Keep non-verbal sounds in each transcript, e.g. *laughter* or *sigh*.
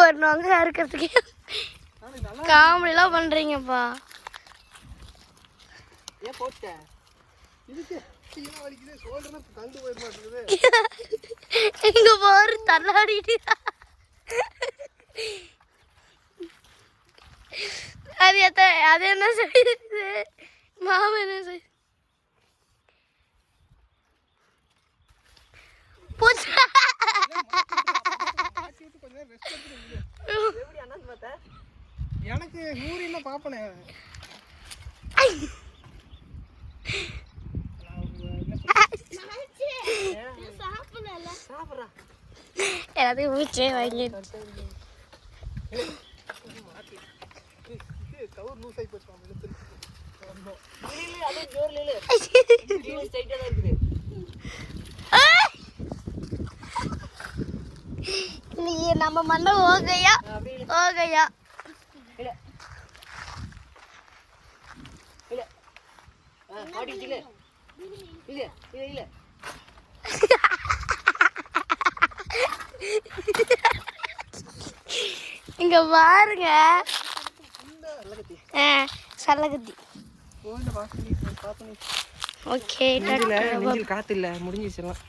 ஒரு நோங்க இருக்கிறதுக்கு காமெடிலாம் பண்ணுறீங்கப்பா இங்க பாரு தள்ளாடிட்டு. அது எத்த அது என்ன செய்யுது மாமா என்ன செய்யுது பூச்சி? கொஞ்சம் நேரம் ரெஸ்ட் எடுத்துட்டு எப்படி அண்ணன் பார்த்தேன் எனக்கு யூரின்ல பாப்பனே. சாப்பிட்றா. எல்லாத்தையும் பூச்சே வாங்கி. கவர் லூஸ் ஆகி போச்சு அவன் இழுத்து நீ நம்ம மண்ண ஓகையா? ஓகையா? இங்க பாருங்க. ஆ சல்லகத்தி கோவில வாசல் பார்த்து ஓகே காற்று இல்லை முடிஞ்சிச்சுலாம்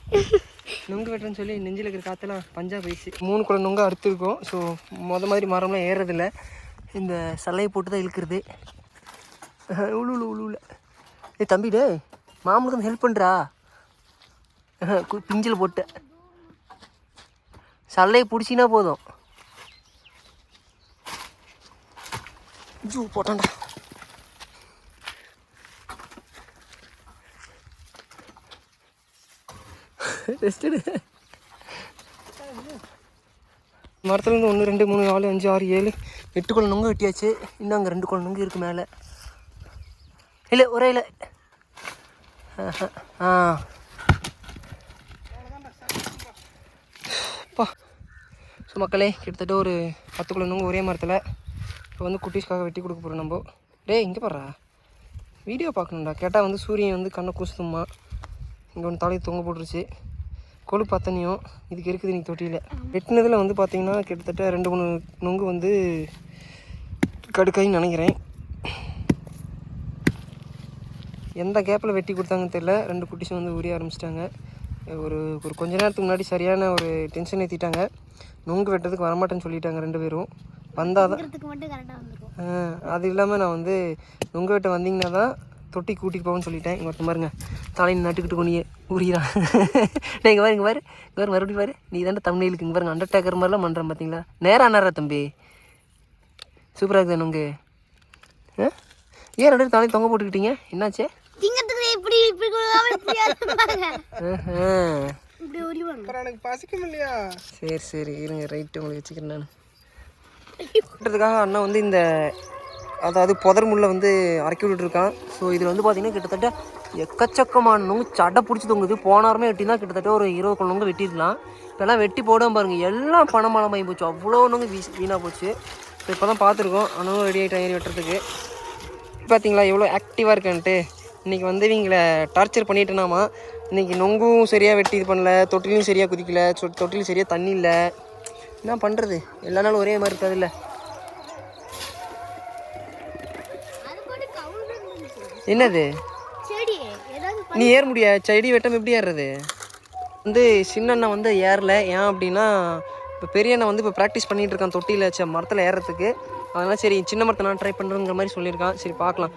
நுங்கு வெட்டுறேன்னு சொல்லி நெஞ்சில் இருக்கிற காற்றுலாம் பஞ்சா போயிடுச்சு. மூணு குளம் நுங்க அறுத்துருக்கோம். ஸோ மொத மாதிரி மரம்லாம் ஏறதில்ல இந்த சல்லையை போட்டு தான் இழுக்கிறது. *laughs* உழு உழு ஏ ஏய் தம்பி டே மாமனுக்கு வந்து ஹெல்ப் பண்ணுறா *laughs* பிஞ்சில் போட்டு. சல்லையை பிடிச்சினா போதும். ஜூ போட்டான்டா. ரெஸ்ட் எடு. மரத்துலேருந்து ஒன்று ரெண்டு மூணு நாலு அஞ்சு ஆறு ஏழு எட்டு குளம் நுங்கு வெட்டியாச்சு. இன்னும் அங்கே ரெண்டு குளம் நுங்கு இருக்குது மேலே. இல்லை ஒரே இல்லை ஆஹா. ஆ. ஸோ மக்களே கிட்டத்தட்ட ஒரு பத்து குழந்தைங்க நுங்கு ஒரே மரத்தில் இப்போ வந்து குட்டீஸ்க்காக வெட்டி கொடுக்க போகிறோம் நம்ம. டேய் இங்கே பாடுறா வீடியோ பார்க்கணும்டா. கேட்டால் வந்து சூரியன் வந்து கண்ணை கூசுதும்மா. இங்கே ஒன்று தலையை தொங்க போட்டுருச்சு. கொழுப்பு அத்தனையும் இதுக்கு இருக்குது இன்னைக்கு தொட்டியில். வெட்டினதில் வந்து பார்த்தீங்கன்னா கிட்டத்தட்ட ரெண்டு மூணு நொங்கு வந்து கடுக்காயின்னு நினைக்கிறேன். எந்த கேப்பில் வெட்டி கொடுத்தாங்கன்னு தெரியல. ரெண்டு குட்டிஸும் வந்து உரிய ஆரம்பிச்சிட்டாங்க. ஒரு ஒரு கொஞ்ச நேரத்துக்கு முன்னாடி சரியான ஒரு டென்ஷன் ஏற்றிட்டாங்க நொங்கு வெட்டுறதுக்கு வரமாட்டேன்னு சொல்லிட்டாங்க ரெண்டு பேரும். வந்தால் தான் அது இல்லாமல் நான் வந்து உங்கள் கிட்ட வந்தீங்கன்னா தான் தொட்டி கூட்டிகிட்டு போவேன்னு சொல்லிட்டேன். இங்கே ஒருத்தன் பாருங்க தலையை நட்டுக்கிட்டு கொண்டு உரிகிறான் நான் இங்கே பாரு இங்கே பாரு இங்கே பாரு மறுபடியும் பாரு. நீ தாண்டா தமிழுக்கு இங்கே பாருங்க அண்டர்டேக்கர் மாதிரிலாம் பண்ணுறேன் பார்த்தீங்களா நேரா நேரா தம்பி? சூப்பராக இருக்குது உங்க ஆ? ஏன் ரெண்டு தலையை தொங்க போட்டுக்கிட்டீங்க? என்னாச்சு? திங்கத்துக்கு இப்படி எனக்கு பசிக்கும் இல்லையா? சரி சரி இருங்க ரைட்டு உங்களுக்கு வச்சுக்கிறேன் நான். அண்ணா வந்து இந்த அதாவது புதர் முள்ளை வந்து அரைக்கி விட்டுருக்கான் ஸோ இதில் வந்து பார்த்திங்கன்னா கிட்டத்தட்ட எக்கச்சக்கமான நுங்கு சடை பிடிச்சி தொங்குது. போனாருமே வெட்டினா கிட்டத்தட்ட ஒரு இருபது நுங்கு வெட்டிடலாம் இப்போல்லாம் வெட்டி போடாம பாருங்கள் எல்லாம் பணமளமாகி போச்சு. அவ்வளோ நுங்கு வீ வீணாக போச்சு. ஸோ இப்போ தான் பார்த்துருக்கோம் அண்ணனும் ரெடி ஆகிட்டு ஏறி வெட்டுறதுக்கு. பார்த்தீங்களா எவ்வளோ ஆக்டிவாக இருக்கான்ட்டு. இன்றைக்கி வந்து இவங்களை டார்ச்சர் பண்ணிட்டேனாமா. இன்றைக்கி நொங்கும் சரியாக வெட்டி இது பண்ணல. தொட்டிலையும் சரியாக குதிக்கல. சொ தொட்டிலும் சரியாக தண்ணி இல்லை. என்ன பண்ணுறது எல்லா நாளும் ஒரே மாதிரி இருக்காது இல்லை என்னது? நீ ஏற முடியா? செடி வெட்டம் எப்படி ஏறுறது? வந்து சின்ன அண்ணன் வந்து ஏறல. ஏன் அப்படின்னா இப்போ பெரிய அண்ணன் வந்து இப்போ ப்ராக்டிஸ் பண்ணிட்டு இருக்கான் தொட்டியில் சே மரத்தில் ஏறுறதுக்கு அதனால் சரி சின்ன மரத்தை நான் ட்ரை பண்ணுறேங்கிற மாதிரி சொல்லியிருக்கான். சரி பார்க்கலாம்.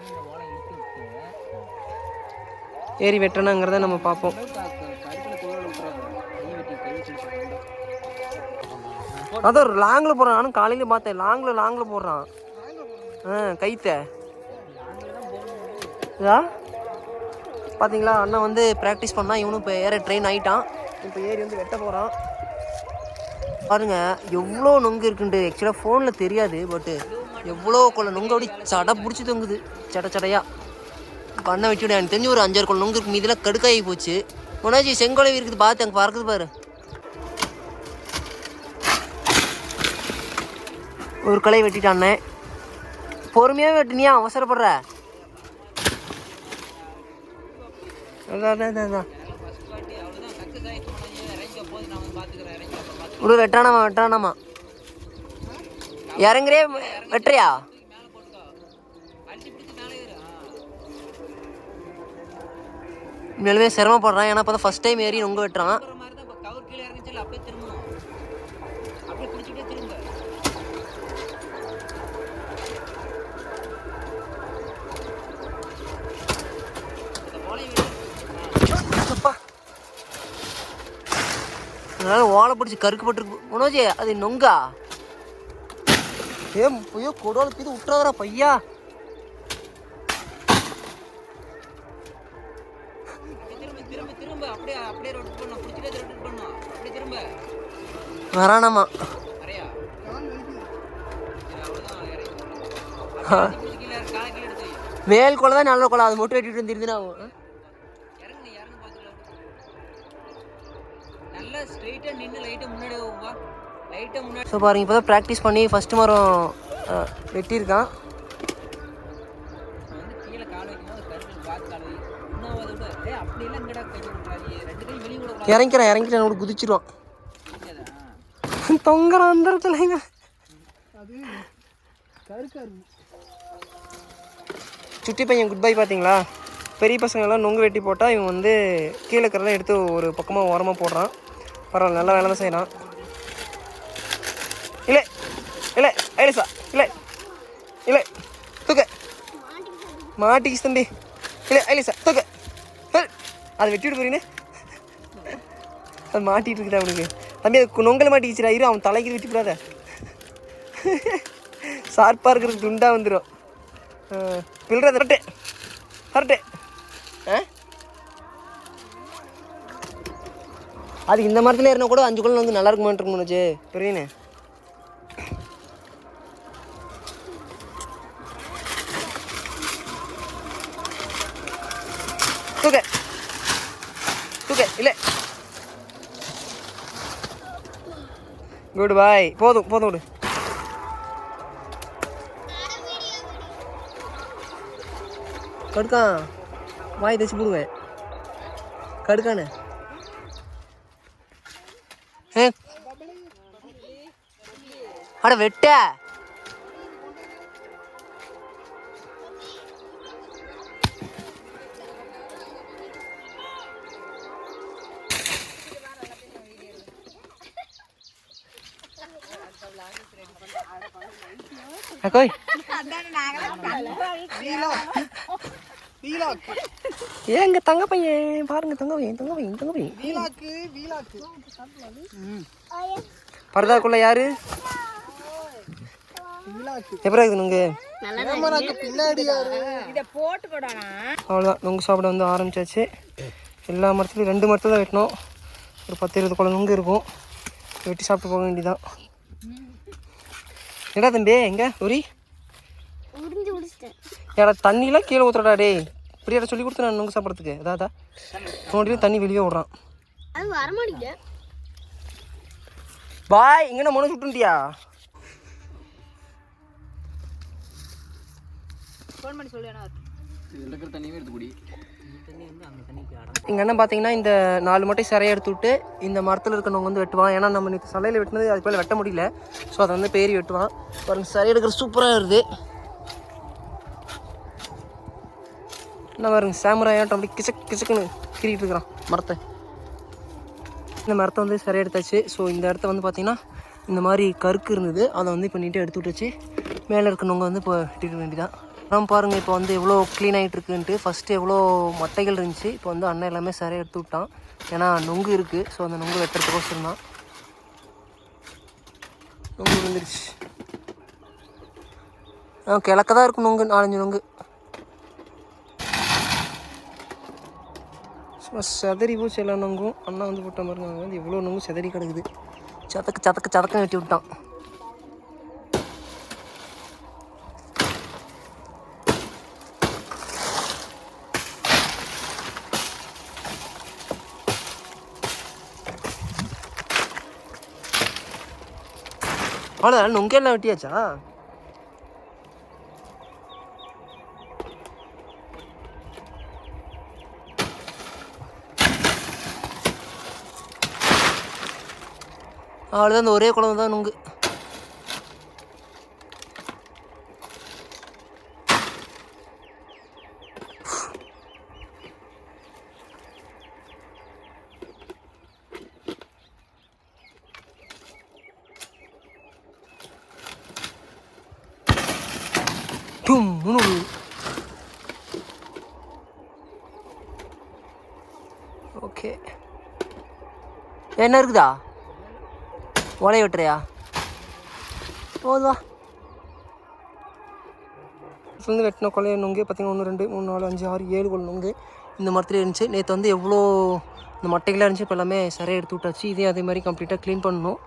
ஏறி வெட்டணுங்கிறத நம்ம பார்ப்போம். அதான் ஒரு லாங்கில் போடுறான். நானும் காலையில் பார்த்தேன். லாங்கில் லாங்கில் போடுறான். ஆ கைத்த இதா பார்த்தீங்களா அண்ணன் வந்து ப்ராக்டிஸ் பண்ணால் இவனும் இப்போ ஏற ட்ரெயின் ஆகிட்டான் இப்போ ஏறி வந்து வெட்ட போகிறான் பாருங்கள் எவ்வளோ நொங்கு இருக்குன்ட்டு. ஆக்சுவலாக ஃபோனில் தெரியாது பட்டு எவ்வளோ கொள்ள நொங்கு. அப்படி சடை பிடிச்சி தொங்குது. சடை சடையா. பண்ண வச்சுவிட எனக்கு தெரிஞ்சு ஒரு அஞ்சாறு கொள்ள நொங்கு இருக்கு. இதெல்லாம் கடுக்காகி போச்சு. உனாச்சி செங்கோலை இருக்குது பார்த்து அங்கே பறக்குது பாரு. ஒரு களை வெட்டிட்டானே பொறுமையாக வெட்டினியா? அவசரப்படுற அதான் அதான், அதான் அதான் விடு வெட்டானாமா வெட்டானாமா. இறங்குறே வெட்டுறியா? உண்மையிலுமே சிரமப்படுறான். ஏன்னா இப்போ தான் ஃபஸ்ட் டைம் ஏறி நொங்க வெட்டுறான் அதனால ஓலை பிடிச்சி கருக்கு பட்டுருக்கு. மனோஜ் அது நொங்கா? ஏ ஐயோ கொடோலுக்கு இது விட்டுறாதரா பையா. வரானாமா மேல் கொலை தான் நல்ல கொலை. அது மட்டும் வெட்டிட்டு வந்துருந்துனா நல்லா ஸ்ட்ரைட்டா நின்னு லைட்டா முன்னாடி வா லைட்டா முன்னாடி. ஸோ பாருங்க இப்போ தான் ப்ராக்டிஸ் பண்ணி ஃபஸ்ட்டு மரம் வெட்டியிருக்கான். இறங்கிறேன் இறங்கிட்டேன் கூட குதிச்சிருவான். தொங்குறான் அந்த இடத்துல சுட்டி பையன் குட் பை பார்த்தீங்களா? பெரிய பசங்க எல்லாம் நொங்கு வெட்டி போட்டால் இவன் வந்து கீழே இருக்கிறதெல்லாம் எடுத்து ஒரு பக்கமாக ஓரமாக போடுறான். பரவாயில்ல நல்லா வேலை தான் செய்யணும் இல்லை இல்லை ஐலிசா இல்லை இல்லை தூக்க. மாட்டிக்கிச்சு தம்பி. இல்லை ஐலிசா தூக்க. அதை வெட்டி விட்டு போறீங்க அது மாட்டிகிட்டு இருக்குதா அவனுக்கு. தம்பி அது நொங்கல் மாட்டிக்கிச்சுடா. இரு அவன் தலைக்கு வெட்டி விடாத. ஷார்ப்பாக இருக்கிறது துண்டாக வந்துடும் பில்றது கரெக்டு கரெக்டு அது இந்த மரத்தில் ஏறினா கூட அஞ்சு குழந்தை வந்து நல்லா இருக்குமான்னு மாட்டிருக்கு மனோஜ். பெரியனே தூக்க. தூக்க. இல்லை. Good bye. போதும் போதும் விடு. கடுக்கான் வாய் தச்சு போடுவேன் கடுக்கானே. ஏ அட வெட்ட அக்கோய் ஏங்க தங்க பையன்? பாருங்க தங்க பையன் தங்க பையன் தங்க பையன். பரதாக்குள்ள யாரு? எப்படி இருக்குது நுங்கு? அவ்வளோதான் நுங்கு சாப்பிட வந்து ஆரம்பிச்சாச்சு. எல்லா மரத்துலையும் ரெண்டு மரத்தில் தான் வெட்டணும் ஒரு பத்து இருபது குளம் நுங்கு இருக்கும். வெட்டி சாப்பிட்டு போக வேண்டியதான் என்னடா தம்பி எங்க? உரி? ஏடா தண்ணிலாம் கீழே ஊத்துறடா டேய். இப்படியாடா சொல்லி கொடுத்து நான் நுங்கு சாப்பிட்றதுக்கு. அதாதா நோண்டியும் தண்ணி வெளியே விட்றான். பாய் இங்கே மனு சுட்டுண்டியா எங்கள் அண்ணன் பார்த்தீங்கன்னா இந்த நாலு மட்டை சிறையை எடுத்து விட்டு இந்த மரத்தில் இருக்கிறவங்க வந்து வெட்டுவான். ஏன்னா நம்ம நேற்று சலையில் வெட்டினது அதுக்கு மேலே வெட்ட முடியல. ஸோ அதை வந்து பேரி வெட்டுவான். பாருங்க சிறை எடுக்கிற சூப்பராக வருது என்ன பாருங்க சாமுராயாட்டம் அப்படி கிசக் கிசக்குன்னு கீறிட்டு இருக்கிறான். மரத்தை. இந்த மரத்தை வந்து சரியாக எடுத்தாச்சு. ஸோ இந்த இடத்த வந்து பார்த்திங்கன்னா இந்த மாதிரி கருக்கு இருந்தது. அதை வந்து இப்போ நீட்டாக எடுத்து விட்டுச்சு. மேலே இருக்கிறவங்க வந்து இப்போ இட்டுக்க வேண்டியதான் அப்புறம் பாருங்கள் இப்போ வந்து எவ்வளோ க்ளீன் ஆகிட்டு இருக்குன்ட்டு. ஃபஸ்ட்டு எவ்வளோ மட்டைகள் இருந்துச்சு. இப்போ வந்து அண்ணன் எல்லாமே சரியாக எடுத்து விட்டான். ஏன்னா நொங்கு இருக்குது ஸோ அந்த நொங்கு வெட்டுறதுக்கோசரம் தான். நொங்கு விழுந்துருச்சு. ஆ கிழக்க தான் இருக்கும் நொங்கு. நாலஞ்சு நொங்கு. சும்மா செதறி போச்சு எல்லா நொங்கும். அண்ணா வந்து போட்ட மாதிரி நாங்கள் வந்து எவ்வளோ நொங்கும் செதறி கிடக்குது. சதக்கு சதக்கு சதக்கம் வெட்டி விட்டான். அவ்வளோ நொங்கையெல்லாம் வெட்டியாச்சா? அவ்வளோதான் அந்த ஒரே குழம்பு தான் நுங்கு என்ன இருக்குதா ஓலைய வெட்டுறியா? போதுவா வந்து வெட்டின கொலைய நுங்கு பார்த்தீங்கன்னா ஒன்று ரெண்டு மூணு நாலு அஞ்சு ஆறு ஏழு கொலை நுங்கு. இந்த மரத்துல இருந்துச்சு. நேற்று வந்து எவ்வளோ இந்த மட்டைகளாக இருந்துச்சு இப்போ எல்லாமே சரியாக எடுத்து விட்டாச்சு. இதே அதே மாதிரி கம்ப்ளீட்டாக க்ளீன் பண்ணணும்.